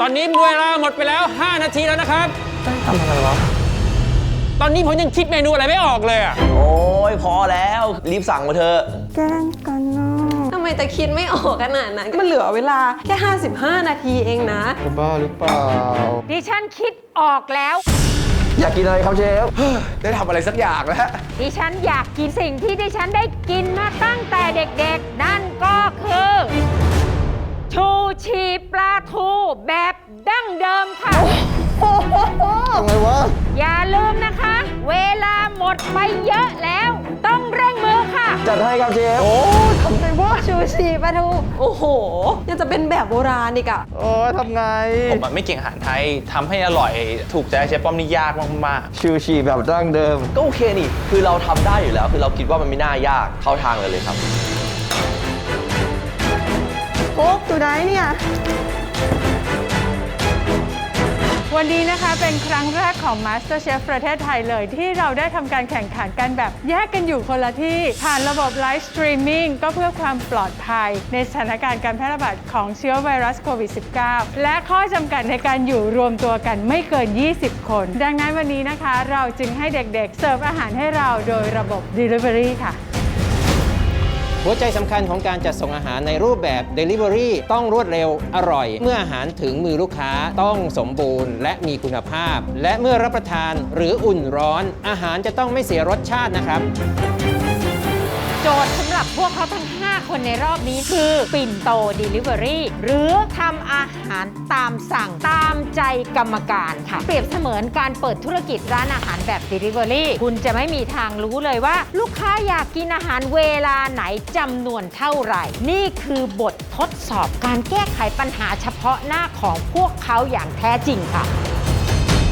ตอนนี้เวลาหมดไปแล้ว 5 นาทีแล้วนะครับทำอะไรวะ ตอนนี้ผมยังคิดเมนูอะไรไม่ออกเลยอะโอ้ยพอแล้วรีบสั่งมาเถอะแกล้งกันเนาะทำไมแต่คิดไม่ออกขนาดนั้น มันเหลือเวลาแค่ 55 นาทีเองนะ จะบ้าหรือเปล่า ดิฉันคิดออกแล้ว อยากกินอะไรครับเชฟ ได้ทำอะไรสักอย่างแล้ว ดิฉันอยากกินสิ่งที่ดิฉันได้กินมาตั้งแต่เด็กๆ นั่นก็คือ ชูชีปลา ทูแบบดั้งเดิมค่ะอะไรวะ อย่าลืมนะคะ เวลาหมดไปเยอะแล้ว ต้องเร่งมือค่ะ จัดให้ครับเชฟโอ้ยทำไงวะชูชีปลาทู โอ้โห ยังจะเป็นแบบโบราณอีกอะโอ้ยทำไง ผมอะไม่เก่งอาหารไทยทำให้อร่อยถูกใจเชฟป้อมนี่ยากมากชิวชีแบบดั้งเดิม ก็โอเคนี่ คือเราทำได้อยู่แล้ว คือเราคิดว่ามันไม่น่ายากเข้าทางเลยเลยครับ โอ๊กอยู่ไหนเนี่ย วันนี้นะคะเป็นครั้งแรกของ MasterChef ประเทศไทยเลย ที่เราได้ทำการแข่งขันกันแบบแยกกันอยู่คนละที่ ผ่านระบบไลฟ์สตรีมมิ่งก็เพื่อความปลอดภัย ในสถานการณ์การแพร่ระบาดของเชื้อไวรัสโควิด -19 และข้อจำกัดในการอยู่รวมตัวกันไม่เกิน 20 คน ดังนั้นวันนี้นะคะ เราจึงให้เด็กๆ เสิร์ฟอาหารให้เราโดยระบบ Delivery ค่ะ หัวใจสำคัญของการจัดส่งอาหารในรูปแบบ Delivery ต้องรวดเร็วอร่อย เมื่ออาหารถึงมือลูกค้าต้องสมบูรณ์ และมีคุณภาพ และเมื่อรับประทานหรืออุ่นร้อน อาหารจะต้องไม่เสียรสชาตินะครับ โจทย์สำหรับพวกเขา คนในรอบนี้คือปิ่นโต Delivery หรือทำอาหารตามสั่งตามใจกรรมการค่ะ เปรียบเสมือนการเปิดธุรกิจร้านอาหารแบบ Delivery คุณจะไม่มีทางรู้เลยว่า ลูกค้าอยากกินอาหารเวลาไหนจำนวนเท่าไหร่ นี่คือบททดสอบการแก้ไขปัญหาเฉพาะหน้าของพวกเขาอย่างแท้จริงค่ะ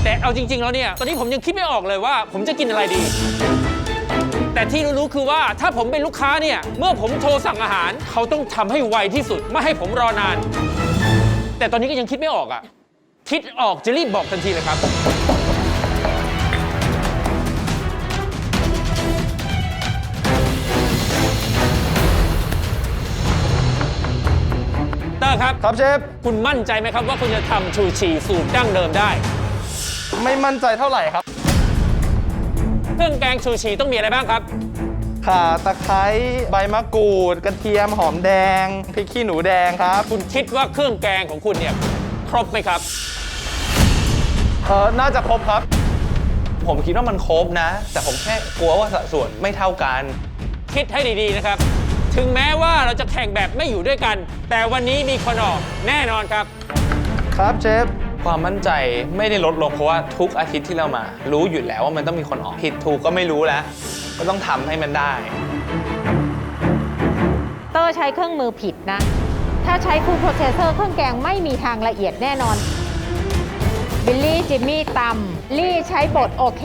แต่เอาจริง ๆ แล้วเนี่ย ตอนนี้ผมยังคิดไม่ออกเลยว่า ผมจะกินอะไรดี ที่รู้ๆคือว่าถ้าผมเป็นลูกค้าเนี่ย เมื่อผมโทรสั่งอาหาร เขาต้องทำให้ไวที่สุด ไม่ให้ผมรอนาน แต่ตอนนี้ก็ยังคิดไม่ออกอะคิดออกจะรีบบอกทันทีเลยครับ เตอร์ครับ ครับเชฟ คุณมั่นใจไหมครับว่าคุณจะทำชูชีสูตรดั้งเดิมได้ ไม่มั่นใจเท่าไหร่ครับ เครื่องแกงชูชีต้องมีอะไรบ้างครับ ข่าตะไคร้ใบมะกรูด กระเทียมหอมแดงพริกขี้หนูแดงครับคุณคิดว่าเครื่องแกงของคุณเนี่ยครบไหมครับ เออน่าจะครบครับๆผมคิดว่ามันครบนะ แต่ผมแค่กลัวว่าสัดส่วนไม่เท่ากัน คิดให้ดีๆนะครับ ถึงแม้ว่าเราจะแข่งแบบไม่อยู่ด้วยกัน แต่วันนี้มีคนออกแน่นอนครับ ครับเชฟ ความมั่นใจไม่ได้ลดลงเพราะว่าทุกอาทิตย์ที่เรามา รู้อยู่แล้วว่ามันต้องมีคนออกผิดถูกก็ไม่รู้แล้ว ก็ต้องทำให้มันได้ เตอร์ใช้เครื่องมือผิดนะ ถ้าใช้คูลโปรเซสเซอร์เครื่องแกงไม่มีทางละเอียดแน่นอน บิลลี่จิมมี่ตำลี่ใช้บทโอเค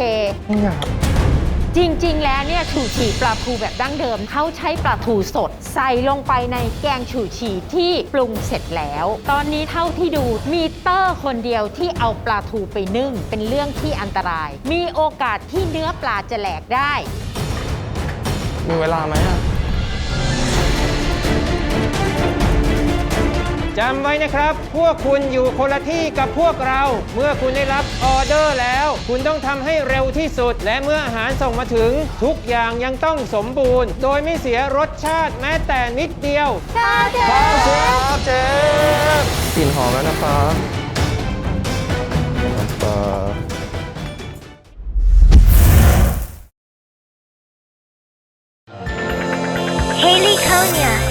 จริง ๆ แล้วเนี่ยฉูฉี่ปลาทูแบบดั้งเดิมเขาใช้ปลาทูสด ใส่ลงไปในแกงฉูฉี่ที่ปรุงเสร็จแล้ว ตอนนี้เท่าที่ดูมีเตอร์คนเดียวที่เอาปลาทูไปนึ่ง เป็นเรื่องที่อันตราย มีโอกาสที่เนื้อปลาจะแหลกได้ มีเวลาไหมอะ จำไว้นะครับ พวกคุณอยู่คนละที่กับพวกเรา เมื่อคุณได้รับออเดอร์แล้ว คุณต้องทำให้เร็วที่สุด และเมื่ออาหารส่งมาถึง ทุกอย่างยังต้องสมบูรณ์ โดยไม่เสียรสชาติแม้แต่นิดเดียวครับเชฟเชฟกลิ่นหอมแล้วนะครับน้ำปลา Haley Konya